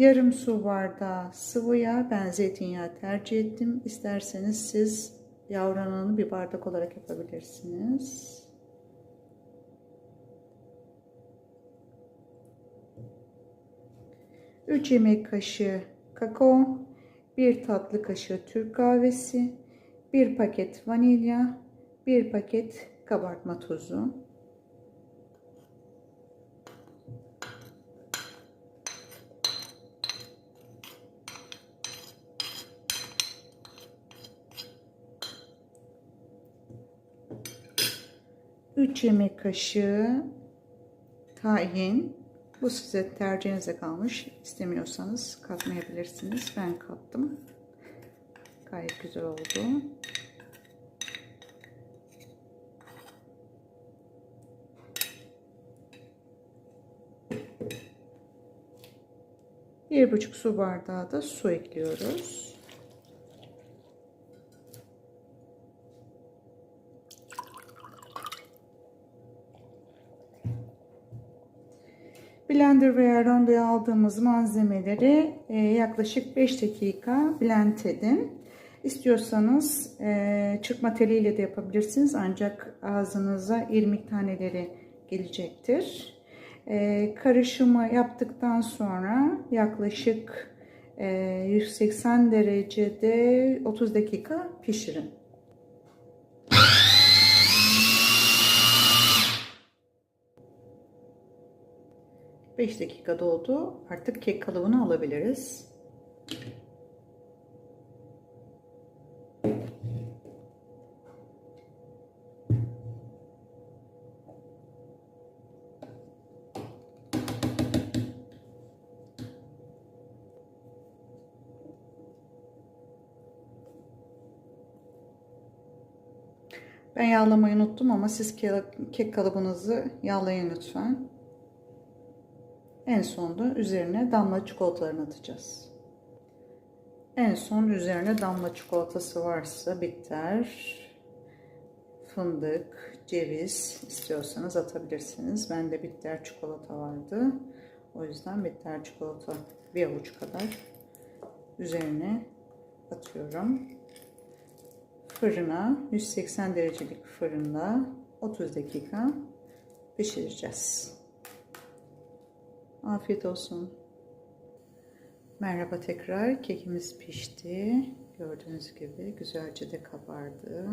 Yarım su bardağı sıvı yağ. Ben zeytinyağı tercih ettim. İsterseniz siz yavranını bir bardak olarak yapabilirsiniz. Üç yemek kaşığı kakao, bir tatlı kaşığı Türk kahvesi, bir paket vanilya, bir paket kabartma tozu. Üç yemek kaşığı tahin. Bu size tercihinize kalmış. İstemiyorsanız katmayabilirsiniz. Ben kattım. Gayet güzel oldu. Bir buçuk su bardağı da su ekliyoruz. Blender veya rondoya aldığımız malzemeleri e, yaklaşık 5 dakika blend edin. İstiyorsanız e, çırpma teliyle de yapabilirsiniz ancak ağzınıza irmik taneleri gelecektir. E, karışımı yaptıktan sonra yaklaşık 180 derecede 30 dakika pişirin. Beş dakika doldu. Artık kek kalıbını alabiliriz. Ben yağlamayı unuttum ama siz kek kalıbınızı yağlayın lütfen. En sonda üzerine damla çikolatalarını atacağız. En son üzerine damla çikolatası varsa bitter, fındık, ceviz istiyorsanız atabilirsiniz. Bende bitter çikolata vardı. O yüzden bitter çikolata bir avuç kadar üzerine atıyorum. Fırına 180 derecelik fırında 30 dakika pişireceğiz. Afiyet olsun. Merhaba tekrar. Kekimiz pişti. Gördüğünüz gibi güzelce de kabardı.